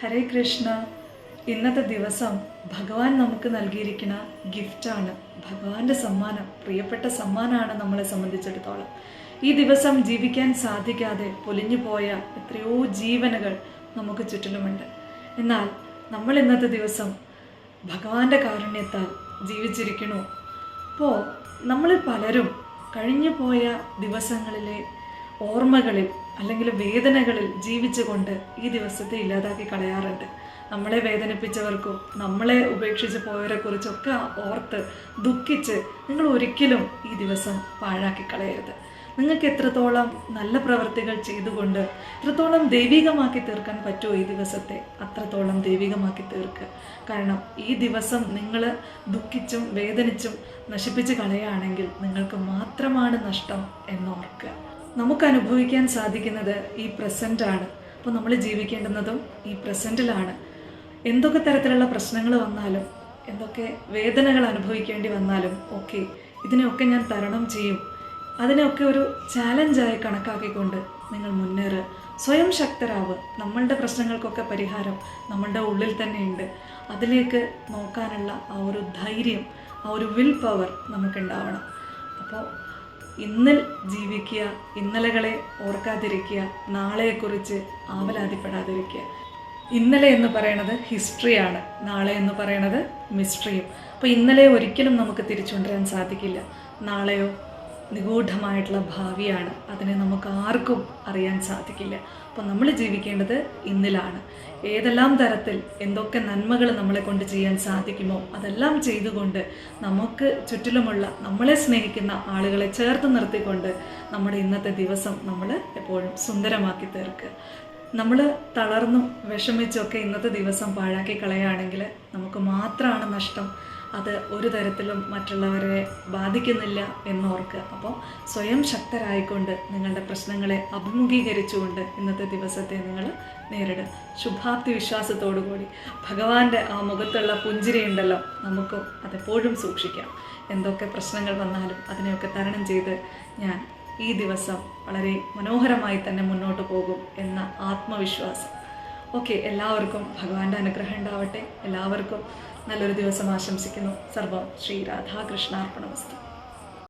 ഹരേ കൃഷ്ണ. ഇന്നത്തെ ദിവസം ഭഗവാൻ നമുക്ക് നൽകിയിരിക്കുന്ന ഗിഫ്റ്റാണ് ഭഗവാന്റെ സമ്മാനം പ്രിയപ്പെട്ട സമ്മാനമാണ് നമ്മളെ സംബന്ധിച്ചിടത്തോളം. ഈ ദിവസം ജീവിക്കാൻ സാധിക്കാതെ പൊലിഞ്ഞു പോയ എത്രയോ ജീവനുകൾ നമുക്ക് ചുറ്റിലുമുണ്ട്. എന്നാൽ നമ്മൾ ഇന്നത്തെ ദിവസം ഭഗവാന്റെ കാരുണ്യത്താൽ ജീവിച്ചിരിക്കണു അപ്പോൾ നമ്മൾ പലരും കഴിഞ്ഞു പോയ ദിവസങ്ങളിലെ ഓർമ്മകളിൽ അല്ലെങ്കിൽ വേദനകളിൽ ജീവിച്ചുകൊണ്ട് ഈ ദിവസത്തെ ഇല്ലാതാക്കി കളയാറുണ്ട്. നമ്മളെ വേദനിപ്പിച്ചവർക്കും നമ്മളെ ഉപേക്ഷിച്ച് പോയവരെ കുറിച്ചൊക്കെ ഓർത്ത് ദുഃഖിച്ച് നിങ്ങൾ ഒരിക്കലും ഈ ദിവസം പാഴാക്കി കളയരുത്. നിങ്ങൾക്ക് എത്രത്തോളം നല്ല പ്രവൃത്തികൾ ചെയ്തുകൊണ്ട് എത്രത്തോളം ദൈവികമാക്കി തീർക്കാൻ പറ്റുമോ ഈ ദിവസത്തെ അത്രത്തോളം ദൈവികമാക്കി തീർക്കുക കാരണം ഈ ദിവസം നിങ്ങൾ ദുഃഖിച്ചും വേദനിച്ചും നശിപ്പിച്ച് കളയുകയാണെങ്കിൽ നിങ്ങൾക്ക് മാത്രമാണ് നഷ്ടം എന്നോർക്കുക. നമുക്ക് അനുഭവിക്കാൻ സാധിക്കുന്നത് ഈ പ്രസന്റ് ആണ് അപ്പോൾ നമ്മൾ ജീവിക്കേണ്ടുന്നതും ഈ പ്രസന്റിലാണ് എന്തൊക്കെ തരത്തിലുള്ള പ്രശ്നങ്ങൾ വന്നാലും എന്തൊക്കെ വേദനകൾ അനുഭവിക്കേണ്ടി വന്നാലും ഓക്കെ ഇതിനെയൊക്കെ ഞാൻ തരണം ചെയ്യും. അതിനെയൊക്കെ ഒരു ചാലഞ്ചായി കണക്കാക്കിക്കൊണ്ട് നിങ്ങൾ മുന്നേറുക സ്വയം ശക്തരാവ്. നമ്മളുടെ പ്രശ്നങ്ങൾക്കൊക്കെ പരിഹാരം നമ്മളുടെ ഉള്ളിൽ തന്നെയുണ്ട്. അതിലേക്ക് നോക്കാനുള്ള ആ ഒരു ധൈര്യം ആ ഒരു വിൽ പവർ നമുക്കുണ്ടാവണം. അപ്പോൾ ഇന്നിൽ ജീവിക്കുക ഇന്നലകളെ ഓർക്കാതിരിക്കുക നാളെയെക്കുറിച്ച് ആവലാതിപ്പെടാതിരിക്കുക. ഇന്നലെ എന്ന് പറയണത് ഹിസ്റ്ററിയാണ്. നാളെ എന്ന് പറയണത് മിസ്റ്ററിയും. അപ്പോൾ ഇന്നലെ ഒരിക്കലും നമുക്ക് തിരിച്ചു കൊണ്ടുവരാൻ സാധിക്കില്ല. നാളെയോ നിഗൂഢമായിട്ടുള്ള ഭാവിയാണ്. അതിനെ നമുക്ക് ആർക്കും അറിയാൻ സാധിക്കില്ല. അപ്പോൾ നമ്മൾ ജീവിക്കേണ്ടത് ഇന്നിലാണ്. ഏതെല്ലാം തരത്തിൽ എന്തൊക്കെ നന്മകൾ നമ്മളെ കൊണ്ട് ചെയ്യാൻ സാധിക്കുമോ അതെല്ലാം ചെയ്തുകൊണ്ട് നമുക്ക് ചുറ്റിലുമുള്ള നമ്മളെ സ്നേഹിക്കുന്ന ആളുകളെ ചേർത്ത് നിർത്തിക്കൊണ്ട് നമ്മുടെ ഇന്നത്തെ ദിവസം നമ്മൾ എപ്പോഴും സുന്ദരമാക്കി തീർക്കുക. നമ്മൾ തളർന്നും വിഷമിച്ചൊക്കെ ഇന്നത്തെ ദിവസം പാഴാക്കി കളയുകയാണെങ്കിൽ നമുക്ക് മാത്രമാണ് നഷ്ടം. അത് ഒരു തരത്തിലും മറ്റുള്ളവരെ ബാധിക്കുന്നില്ല എന്നോർക്കുക. അപ്പോൾ സ്വയം ശക്തരായിക്കൊണ്ട് നിങ്ങളുടെ പ്രശ്നങ്ങളെ അഭിമുഖീകരിച്ചുകൊണ്ട് ഇന്നത്തെ ദിവസത്തെ നിങ്ങൾ നേരിടുക. ശുഭാപ്തി വിശ്വാസത്തോടു കൂടി ഭഗവാന്റെ ആ മുഖത്തുള്ള പുഞ്ചിരി ഉണ്ടല്ലോ നമുക്കും അതെപ്പോഴും സൂക്ഷിക്കാം. എന്തൊക്കെ പ്രശ്നങ്ങൾ വന്നാലും അതിനെയൊക്കെ തരണം ചെയ്ത് ഞാൻ ഈ ദിവസം വളരെ മനോഹരമായി തന്നെ മുന്നോട്ട് പോകും എന്ന ആത്മവിശ്വാസം. ഓക്കെ എല്ലാവർക്കും ഭഗവാന്റെ അനുഗ്രഹം ഉണ്ടാവട്ടെ. എല്ലാവർക്കും നല്ലൊരു ദിവസം ആശംസിക്കുന്നു. സർവം ശ്രീ രാധാകൃഷ്ണാർപ്പണമസ്തു.